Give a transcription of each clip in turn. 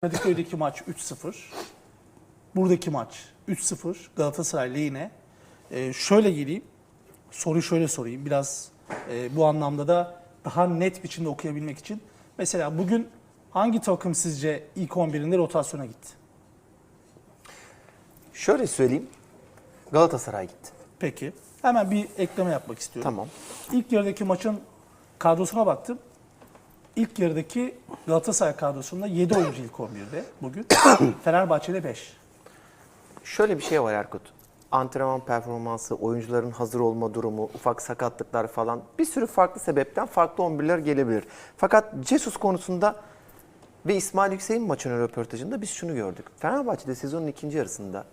Kadıköy'deki maç 3-0. Buradaki maç 3-0 Galatasaray lehine. Ee, şöyle geleyim. Soruyu şöyle sorayım. Biraz e, bu anlamda da daha net biçimde okuyabilmek için. Mesela bugün hangi takım sizce ilk 11'inde rotasyona gitti? Şöyle söyleyeyim. Galatasaray gitti. Peki. Hemen bir ekleme yapmak istiyorum. Tamam. İlk yarıdaki maçın kadrosuna baktım. İlk yarıdaki Galatasaray kadrosunda 7 oyuncu ilk 11'de bugün. Fenerbahçe'de 5. Şöyle bir şey var Erkut. Antrenman performansı, oyuncuların hazır olma durumu, ufak sakatlıklar falan bir sürü farklı sebepten farklı 11'ler gelebilir. Fakat Jesus konusunda ve İsmail Yüksek'in maçın röportajında biz şunu gördük. Fenerbahçe'de sezonun ikinci yarısında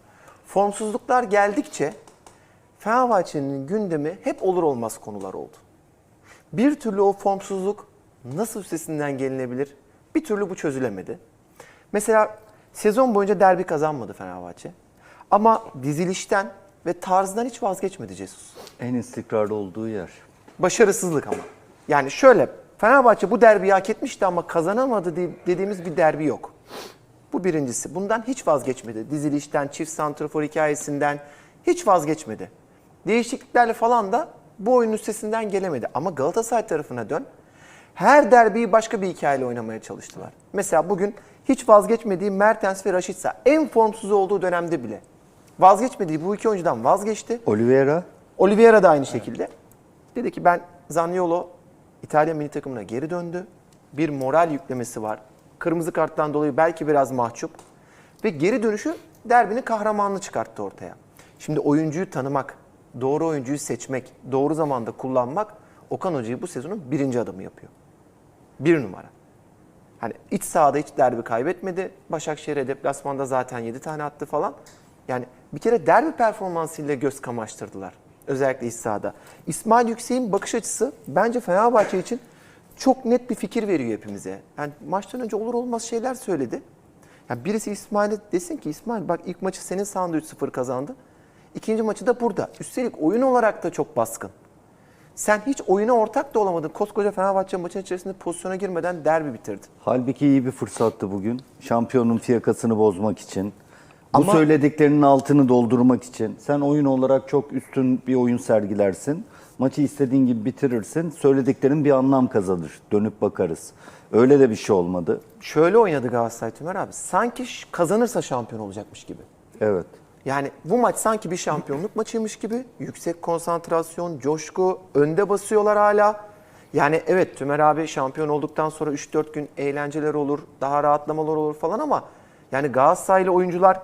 formsuzluklar geldikçe Fenerbahçe'nin gündemi hep olur olmaz konular oldu. Bir türlü o formsuzluk nasıl üstesinden gelinebilir? Bir türlü bu çözülemedi. Mesela sezon boyunca derbi kazanmadı Fenerbahçe. Ama dizilişten ve tarzdan hiç vazgeçmedi Jesus. En istikrarlı olduğu yer. Başarısızlık ama. Yani şöyle Fenerbahçe bu derbiyi hak etmişti ama kazanamadı de- dediğimiz bir derbi yok. Bu birincisi. Bundan hiç vazgeçmedi. Dizilişten, çift santrafor hikayesinden hiç vazgeçmedi. Değişikliklerle falan da bu oyunun üstesinden gelemedi. Ama Galatasaray tarafına dön. Her derbiyi başka bir hikayeyle oynamaya çalıştılar. Mesela bugün hiç vazgeçmediği Mertens ve Raşitsa en formsuz olduğu dönemde bile vazgeçmediği bu iki oyuncudan vazgeçti. Oliveira Oliveira da aynı şekilde. Dedi ki ben Zaniolo İtalya milli takımına geri döndü. Bir moral yüklemesi var. Kırmızı karttan dolayı belki biraz mahcup. Ve geri dönüşü derbinin kahramanını çıkarttı ortaya. Şimdi oyuncuyu tanımak, doğru oyuncuyu seçmek, doğru zamanda kullanmak Okan Hoca'yı bu sezonun birinci adımı yapıyor. Bir numara. Hani iç sahada hiç derbi kaybetmedi. Başakşehir'e deplasmanda zaten 7 tane attı falan. Yani bir kere derbi performansıyla göz kamaştırdılar. Özellikle iç sahada. İsmail Yüksek'in bakış açısı bence Fenerbahçe için çok net bir fikir veriyor hepimize. Yani maçtan önce olur olmaz şeyler söyledi. Yani birisi İsmail'e desin ki İsmail bak ilk maçı senin sahanda 3-0 kazandı. İkinci maçı da burada. Üstelik oyun olarak da çok baskın. Sen hiç oyuna ortak da olamadın. Koskoca Fenerbahçe maçın içerisinde pozisyona girmeden derbi bitirdin. halbuki iyi bir fırsattı bugün. Şampiyonun fiyakasını bozmak için. Bu Ama- söylediklerinin altını doldurmak için. Sen oyun olarak çok üstün bir oyun sergilersin. Maçı istediğin gibi bitirirsin. Söylediklerin bir anlam kazanır. Dönüp bakarız. Öyle de bir şey olmadı. Şöyle oynadı Galatasaray Tümer abi. Sanki kazanırsa şampiyon olacakmış gibi. Evet. Yani bu maç sanki bir şampiyonluk maçıymış gibi. Yüksek konsantrasyon, coşku, önde basıyorlar hala. Yani evet Tümer abi şampiyon olduktan sonra 3-4 gün eğlenceler olur, daha rahatlamalar olur falan ama yani Galatasaraylı oyuncular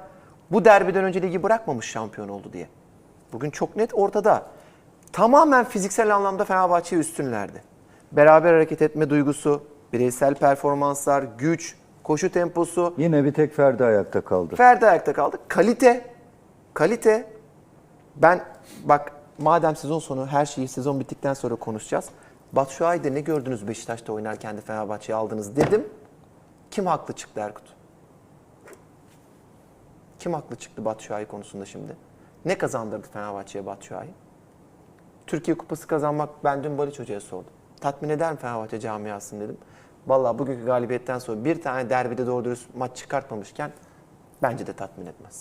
bu derbiden önce ligi bırakmamış şampiyon oldu diye. Bugün çok net ortada. Tamamen fiziksel anlamda Fenerbahçe'ye üstünlerdi. Beraber hareket etme duygusu, bireysel performanslar, güç, koşu temposu, Yine bir tek Ferdi ayakta kaldı. Ferdi ayakta kaldı. Kalite, kalite. Ben bak madem sezon sonu her şeyi sezon bittikten sonra konuşacağız. Batu Şuay'da ne gördünüz Beşiktaş'ta oynarken de Fenerbahçe'yi aldınız dedim. Kim haklı çıktı Erkut? Kim haklı çıktı Batu Şuay konusunda şimdi? Ne kazandırdı Fenerbahçe'ye Batu Şuay'ı? Türkiye Kupası kazanmak ben dün Baliç Hoca'ya sordum. Tatmin eder mi Fenerbahçe camiasını dedim. Vallahi bugünkü galibiyetten sonra bir tane derbide doğru dürüst maç çıkartmamışken bence de tatmin etmez.